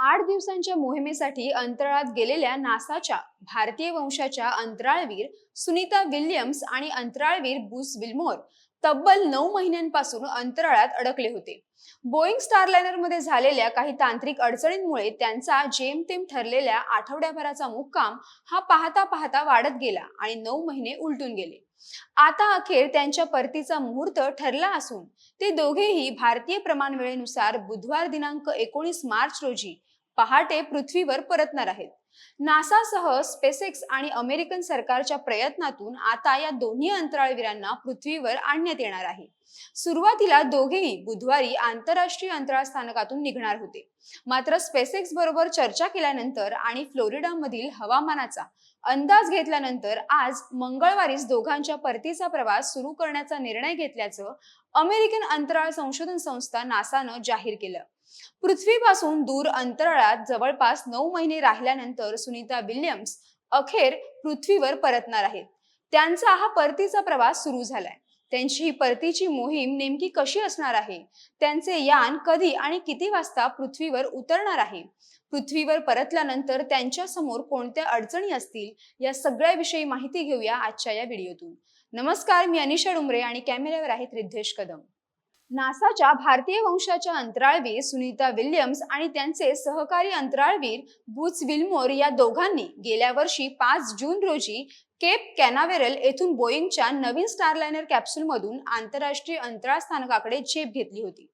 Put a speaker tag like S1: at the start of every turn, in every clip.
S1: आठ दिवसांच्या मोहिमेसाठी अंतराळात गेलेल्या नासाच्या भारतीय वंशाच्या अंतराळवीर सुनीता विल्यम्स आणि अंतराळवीर बुस विल्मोर तब्बल नऊ महिन्यांपासून अंतराळात अडकले होते. बोईंग स्टारलायनरमध्ये झालेल्या काही तांत्रिक अडचणींमुळे त्यांचा जेमतेम ठरलेल्या आठवड्याभराचा मुक्काम हा पाहता पाहता वाढत गेला आणि नऊ महिने उलटून गेले. आता अखेर त्यांच्या परतीचा मुहूर्त ठरला असून ते दोघेही भारतीय प्रमाण वेळेनुसार बुधवार दिनांक एकोणीस मार्च रोजी पहाटे पृथ्वीवर परतणार आहेत. नासासह स्पेसेक्स आणि अमेरिकन सरकारच्या प्रयत्नातून आता या दोन्ही अंतराळवीरांना पृथ्वीवर आणण्यात येणार आहे. सुरुवातीला दोघेही बुधवारी आंतरराष्ट्रीय अंतराळ स्थानकातून निघणार होते. मात्र स्पेसेक्स बरोबर चर्चा केल्यानंतर आणि फ्लोरिडा मधील हवामानाचा अंदाज घेतल्यानंतर आज मंगळवारीच दोघांच्या परतीचा प्रवास सुरू करण्याचा निर्णय घेतल्याचं अमेरिकन अंतराळ संशोधन संस्था नासानं जाहीर केलं. पृथ्वीपासून दूर अंतराळात जवळपास नऊ महिने राहिल्यानंतर सुनीता विल्यम्स अखेर पृथ्वीवर परतणार आहेत. त्यांचा हा परतीचा प्रवास सुरू झालाय. त्यांची ही परतीची मोहीम नेमकी कशी असणार आहे? त्यांचे यान कधी आणि किती वाजता पृथ्वीवर उतरणार आहे? पृथ्वीवर परतल्यानंतर त्यांच्यासमोर कोणत्या अडचणी असतील? या सगळ्याविषयी माहिती घेऊया आजच्या या व्हिडिओतून. नमस्कार मी अनिशा डुमरे आणि कॅमेऱ्यावर आहेत रिद्धेश कदम. नासाच्या भारतीय वंशाच्या अंतराळवीर सुनीता विल्यम्स आणि त्यांचे सहकारी अंतराळवीर बुच विल्मोर या दोघांनी गेल्या वर्षी पाच जून रोजी केप कॅनावेरल येथून बोईंगच्या नवीन स्टारलायनर कॅप्सूलमधून आंतरराष्ट्रीय अंतराळ स्थानकाकडे झेप घेतली होती.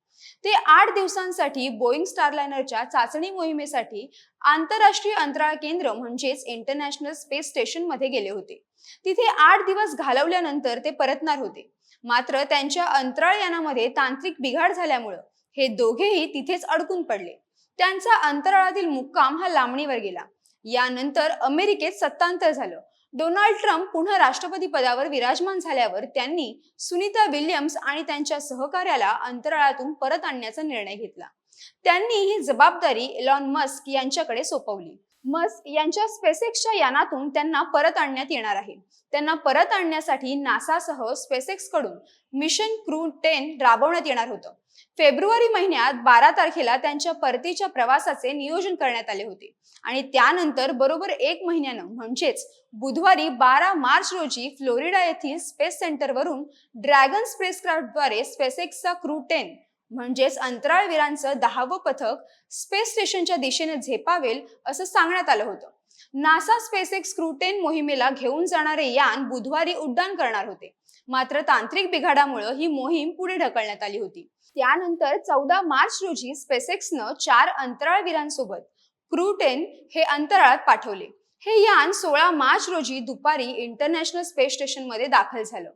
S1: ते आठ दिवसांसाठी बोईंग स्टारलायनरच्या चाचणी मोहिमेसाठी आंतरराष्ट्रीय अंतराळ केंद्र म्हणजेच इंटरनॅशनल स्पेस स्टेशनमध्ये गेले होते. तिथे आठ दिवस घालवल्यानंतर ते परतणार होते. मात्र त्यांच्या अंतराळ यानामध्ये तांत्रिक बिघाड झाल्यामुळं हे दोघेही तिथेच अडकून पडले. त्यांचा अंतराळातील मुक्काम हा लांबणीवर गेला. यानंतर अमेरिकेत सत्तांतर झालं. डोनाल्ड ट्रम्प पुन्हा राष्ट्रपती पदावर विराजमान झाल्यावर त्यांनी सुनीता विल्यम्स आणि त्यांच्या सहकार्याला अंतराळातून परत आणण्याचा निर्णय घेतला. त्यांनी ही जबाबदारी एलॉन मस्क यांच्याकडे सोपवली. मस्क यांच्या स्पेसेक्सच्या यानातून त्यांना परत आणण्यात येणार आहे. त्यांना परत आणण्यासाठी नासासह स्पेसेक्सकडून मिशन क्रू टेन राबवण्यात येणार होतं. फेब्रुवारी महिन्यात बारा तारखेला त्यांच्या परतीच्या प्रवासाचे नियोजन करण्यात आले होते. आणि त्यानंतर बरोबर एक महिन्यानं म्हणजेच बुधवारी बारा मार्च रोजी फ्लोरिडा येथील स्पेस सेंटरवरून ड्रॅगन स्पेसक्राफ्टद्वारे स्पेसेक्सचा क्रू टेन म्हणजेच अंतराळवीरांचं दहावं पथक स्पेस स्टेशनच्या दिशेने झेपावेल असं सांगण्यात आलं होतं. नासा स्पेस एक्स टेन मोहिमेला घेऊन जाणारे यान बुधवारी उड्डाण करणार होते. मात्र तांत्रिक बिघाडामुळे ही मोहीम पुढे ढकलण्यात आली होती. त्यानंतर चौदा मार्च रोजी स्पेसेक्सनं चार अंतराळवीरांसोबत क्रुटेन हे अंतराळात पाठवले. हे यान सोळा मार्च रोजी दुपारी इंटरनॅशनल स्पेस स्टेशनमध्ये दाखल झालं.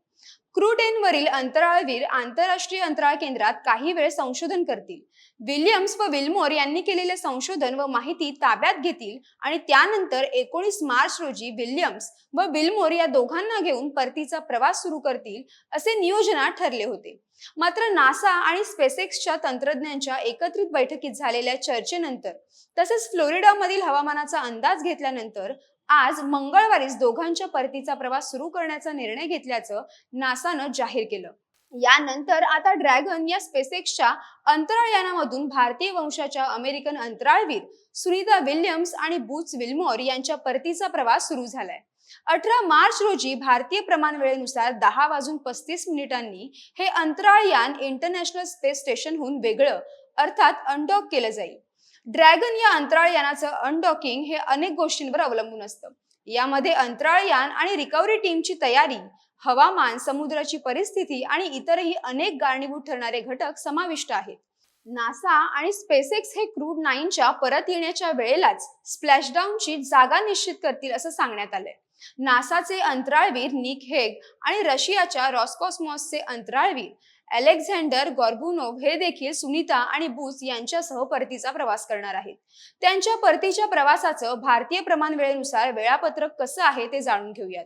S1: क्रूटेनवरील अंतराळवीर आंतरराष्ट्रीय अंतराळ केंद्रात काही वेळ संशोधन करतील. विल्यम्स व विल्मोर यांनी केलेले संशोधन व माहिती ताब्यात घेतील आणि त्यानंतर एकोणीस मार्च रोजी विल्यम्स व विल्मोर या दोघांना घेऊन परतीचा प्रवास सुरू करतील असे नियोजनात ठरले होते. मात्र नासा आणि स्पेसेक्सच्या तंत्रज्ञांच्या एकत्रित बैठकीत झालेल्या चर्चेनंतर तसेच फ्लोरिडामधील हवामानाचा अंदाज घेतल्यानंतर आज मंगळवारीच दोघांच्या परतीचा प्रवास सुरू करण्याचा निर्णय घेतल्याचं नासानं जाहीर केलं. यानंतर आता ड्रॅगन या स्पेसेक्सच्या अंतराळ यानामधून भारतीय वंशाच्या अमेरिकन अंतराळवीर सुनीता विल्यम्स आणि बुच विल्मोर यांच्या परतीचा प्रवास सुरू झालाय. अठरा मार्च रोजी भारतीय प्रमाण वेळेनुसार दहा वाजून पस्तीस मिनिटांनी हे अंतराळ यान इंटरनॅशनल स्पेस स्टेशनहून वेगळं अर्थात अनडॉक केलं जाईल. ड्रॅगन या अंतराळ यानाचं अनडॉकिंग हे अनेक गोष्टींवर अवलंबून असतं. यामध्ये अंतराळ यान आणि रिकव्हरी टीमची तयारी हवामान समुद्राची परिस्थिती आणि इतरही अनेक कारणीभूत ठरणारे घटक समाविष्ट आहेत. नासा आणि स्पेसेक्स हे क्रूड नाईनच्या परत येण्याच्या वेळेलाच स्प्लॅशडाऊनची जागा निश्चित करतील असं सांगण्यात आलंय. नासाचे अंतराळवीर निक हेग आणि रशियाच्या रॉस्कॉस्मॉसचे अंतराळवीर अलेक्झांडर गॉर्बुनोव हे देखील सुनीता आणि बुस यांच्यासह परतीचा प्रवास करणार आहेत. त्यांच्या परतीच्या प्रवासाचं भारतीय प्रमाण वेळेनुसार वेळापत्रक कसं आहे ते जाणून घेऊयात.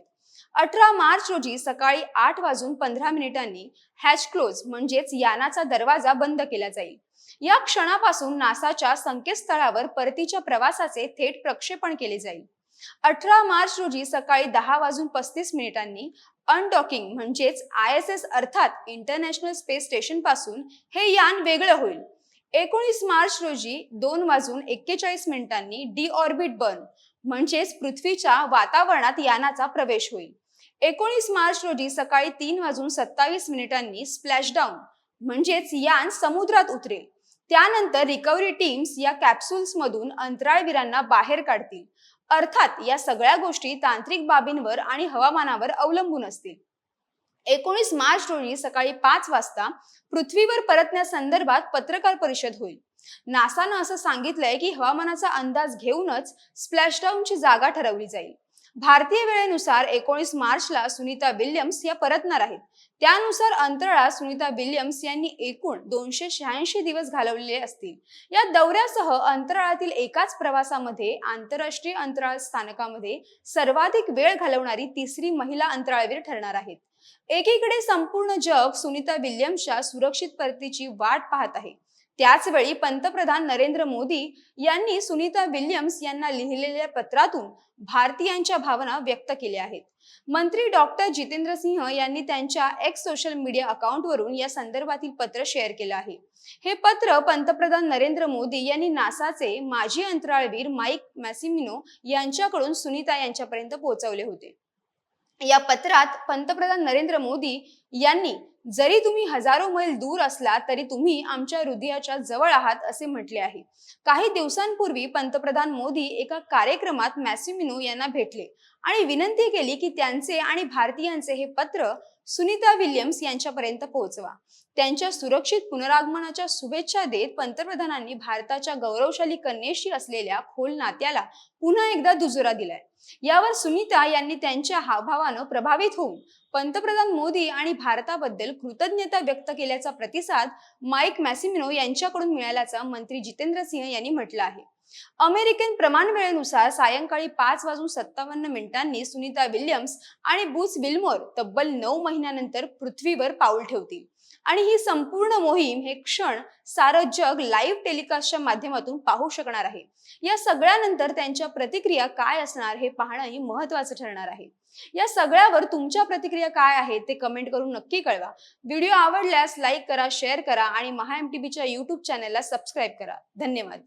S1: अठरा मार्च रोजी सकाळी आठ वाजून पंधरा मिनिटांनी हॅच क्लोज म्हणजेच यानाचा दरवाजा बंद केला जाईल. या क्षणापासून नासाच्या संकेतस्थळावर परतीच्या प्रवासाचे थेट प्रक्षेपण केले जाईल. अठरा मार्च रोजी सकाळी दहा वाजून पस्तीस मिनिटांनी अनडॉकिंग म्हणजेच आय एस एस अर्थात इंटरनॅशनल स्पेस स्टेशनपासून हे यान वेगळं होईल. एकोणीस मार्च रोजी दोन वाजून एक्केचाळीस मिनिटांनी डी ऑर्बिट बर्न म्हणजेच पृथ्वीच्या वातावरणात यानाचा प्रवेश होईल. एकोणीस मार्च रोजी सकाळी तीन वाजून सत्तावीस मिनिटांनी स्प्लॅशडाऊन म्हणजेच यान समुद्रात उतरेल. त्यानंतर रिकव्हरी टीम्स या कॅप्सूल्समधून अंतराळवीरांना बाहेर काढतील. अर्थात या सगळ्या गोष्टी तांत्रिक बाबींवर आणि हवामानावर अवलंबून असतील. एकोणीस मार्च रोजी सकाळी पाच वाजता पृथ्वीवर परतण्यासंदर्भात पत्रकार परिषद होईल. नासानं असं सांगितलंय की हवामानाचा अंदाज घेऊनच स्प्लॅशडाऊनची जागा ठरवली जाईल. भारतीय वेळेनुसार एकोणीस मार्चला सुनीता विल्यम्स या परतणार आहेत. त्यानुसार अंतराळात सुनीता विल्यम्स यांनी एकूण दोनशे शहाऐंशी दिवस घालवलेले असतील. या दौऱ्यासह अंतराळातील एकाच प्रवासामध्ये आंतरराष्ट्रीय अंतराळ स्थानकामध्ये सर्वाधिक वेळ घालवणारी तिसरी महिला अंतराळवीर ठरणार आहेत. एकीकडे संपूर्ण जग सुनीता विल्यम्सच्या सुरक्षित परतीची वाट पाहत आहे. त्याचवेळी पंतप्रधान नरेंद्र मोदी यांनी सुनीता विल्यम्स यांना लिहिलेल्या पत्रातून भारतीयांच्या भावना व्यक्त केल्या आहेत. मंत्री डॉक्टर जितेंद्र सिंह यांनी त्यांच्या एक्स सोशल मीडिया अकाउंटवरून या संदर्भातील पत्र शेअर केलं आहे. हे पत्र पंतप्रधान नरेंद्र मोदी यांनी नासाचे माजी अंतराळवीर माईक मॅसिमिनो यांच्याकडून सुनीता यांच्यापर्यंत पोहोचवले होते. या पत्रात पंतप्रधान नरेंद्र मोदी यांनी जरी तुम्ही हजारो मैल दूर असला तरी तुम्ही आमच्या हृदयाच्या जवळ आहात असे म्हटले आहे. काही दिवसांपूर्वी पंतप्रधान मोदी एका कार्यक्रमात मॅसिमिनो यांना भेटले आणि विनंती केली की त्यांचे आणि भारतीयांचे हे पत्र सुनीता विल्यम्स यांच्यापर्यंत पोहोचवा. त्यांच्या सुरक्षित पुनरागमनाच्या शुभेच्छा देत पंतप्रधानांनी भारताच्या गौरवशाली कन्येशी असलेल्या खोल नात्याला पुन्हा एकदा दुजोरा दिलाय. यावर सुनीता यांनी त्यांच्या हावभावानं प्रभावित होऊन पंतप्रधान मोदी आणि भारताबद्दल कृतज्ञता व्यक्त केल्याचा प्रतिसाद माईक मॅसिमिनो यांच्याकडून मिळाल्याचा मंत्री जितेंद्र सिंह यांनी म्हटलं आहे. अमेरिकन प्रमाण वेळेनुसार सायंकाळी पाच वाजून सत्तावन्न मिनिटांनी सुनीता विल्यम्स आणि बुच विल्मोर तब्बल नऊ महिन्यानंतर पृथ्वीवर पाऊल ठेवतील. आणि ही संपूर्ण मोहीम हे क्षण सारं जग लाईव्ह टेलिकास्टच्या माध्यमातून पाहू शकणार आहे. या सगळ्यानंतर त्यांच्या प्रतिक्रिया काय असणार हे पाहणंही महत्वाचं ठरणार आहे. या सगळ्यावर तुमच्या प्रतिक्रिया काय आहेत ते कमेंट करून नक्की कळवा. व्हिडिओ आवडल्यास लाईक करा शेअर करा आणि महा एम टी बीच्या युट्यूब चॅनेलला सबस्क्राईब करा. धन्यवाद.